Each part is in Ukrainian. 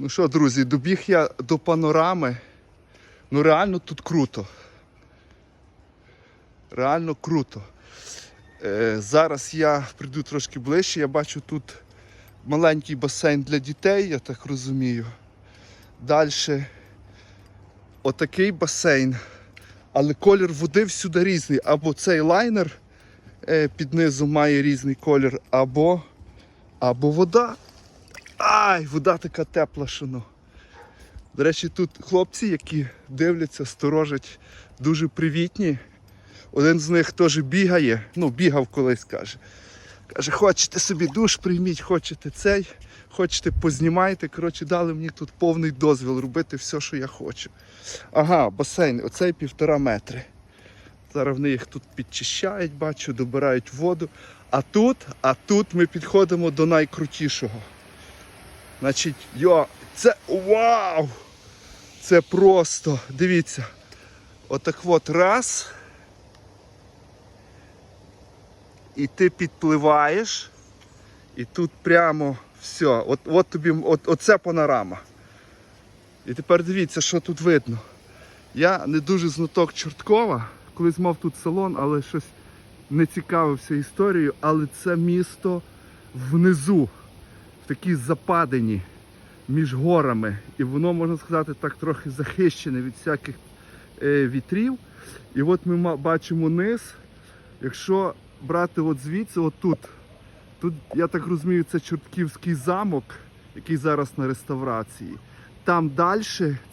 Ну що, друзі, добіг я до панорами. Ну реально тут круто. Реально круто. Е, зараз я прийду трошки ближче. Я бачу тут маленький басейн для дітей, я так розумію. Далі отакий басейн. Але колір води всюди різний. Або цей лайнер е, під низом має різний колір, або, або вода. Ай, вода така тепла, ну. До речі, тут хлопці, які дивляться, сторожать, дуже привітні. Один з них теж бігає, ну, бігав колись, каже. Каже, хочете собі душ прийміть, хочете цей, хочете познімайте. Коротше, дали мені тут повний дозвіл робити все, що я хочу. Ага, басейн, оцей півтора метри. Зараз вони їх тут підчищають, бачу, добирають воду. А тут, а тут ми підходимо до найкрутішого. Значить, йо, це вау! Це просто, дивіться. Отак от раз. І ти підпливаєш, і тут прямо все. От, от тобі, от, оце панорама. І тепер дивіться, що тут видно. Я не дуже знаток Чорткова, колись мав тут салон, але щось не цікавився історією, але це місто внизу, в такій западині між горами. І воно, можна сказати, так трохи захищене від всяких е, вітрів. І от ми бачимо низ. Якщо брати от звідси, от тут, я так розумію, це Чортківський замок, який зараз на реставрації. Там далі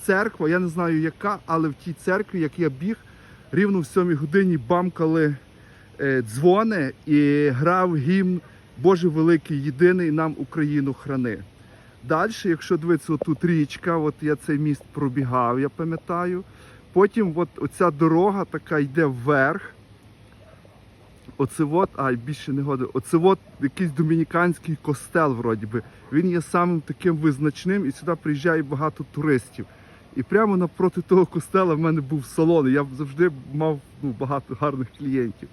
церква, я не знаю яка, але в тій церкві, як я біг, рівно в сьомій годині бамкали е, дзвони і грав гімн Боже великий, єдиний нам Україну храни. Далі, якщо дивитися, отут річка, от я цей міст пробігав, я пам'ятаю. Потім от оця дорога така йде вверх. Оце от, ай, більше не годи. Оце от якийсь домініканський костел, вроді би. Він є самим таким визначним і сюди приїжджає багато туристів. І прямо напроти того костела в мене був салон. Я завжди мав ну, багато гарних клієнтів.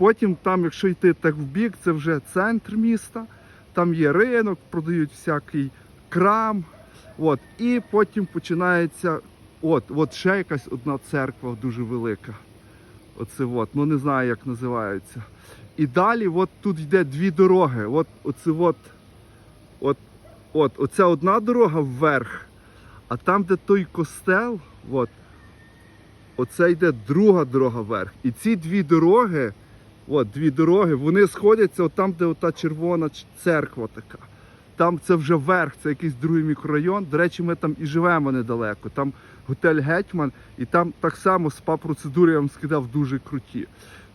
Потім, там, якщо йти так в бік, це вже центр міста. Там є ринок, продають всякий крам. От. І потім починається. От, от ще якась одна церква дуже велика. Оце от, ну не знаю, як називається. І далі от тут йде дві дороги. От, оце от, от, от, оця одна дорога вверх, а там, де той костел, от, оце йде друга дорога вверх. І ці дві дороги, от дві дороги, вони сходяться от там, де ота червона церква така. Там це вже верх, це якийсь другий мікрорайон. До речі, ми там і живемо недалеко. Там готель Гетьман, і там так само спа-процедури, я вам сказав, дуже круті.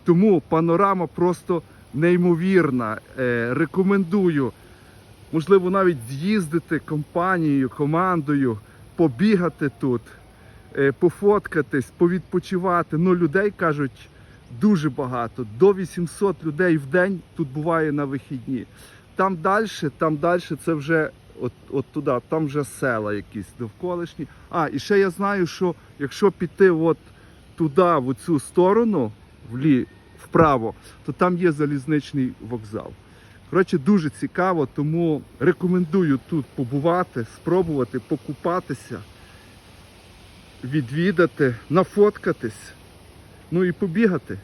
Тому панорама просто неймовірна. Е, рекомендую, можливо, навіть з'їздити компанією, командою, побігати тут, е, пофоткатись, повідпочивати. Ну, людей кажуть дуже багато. До 800 людей в день тут буває на вихідні. Там далі, там далі це вже от, от туди, там вже села якісь довколишні. А, і ще я знаю, що якщо піти от туди, в цю сторону, влі, вправо, то там є залізничний вокзал. Коротше, дуже цікаво, тому рекомендую тут побувати, спробувати покупатися, відвідати, нафоткатись, ну і побігати.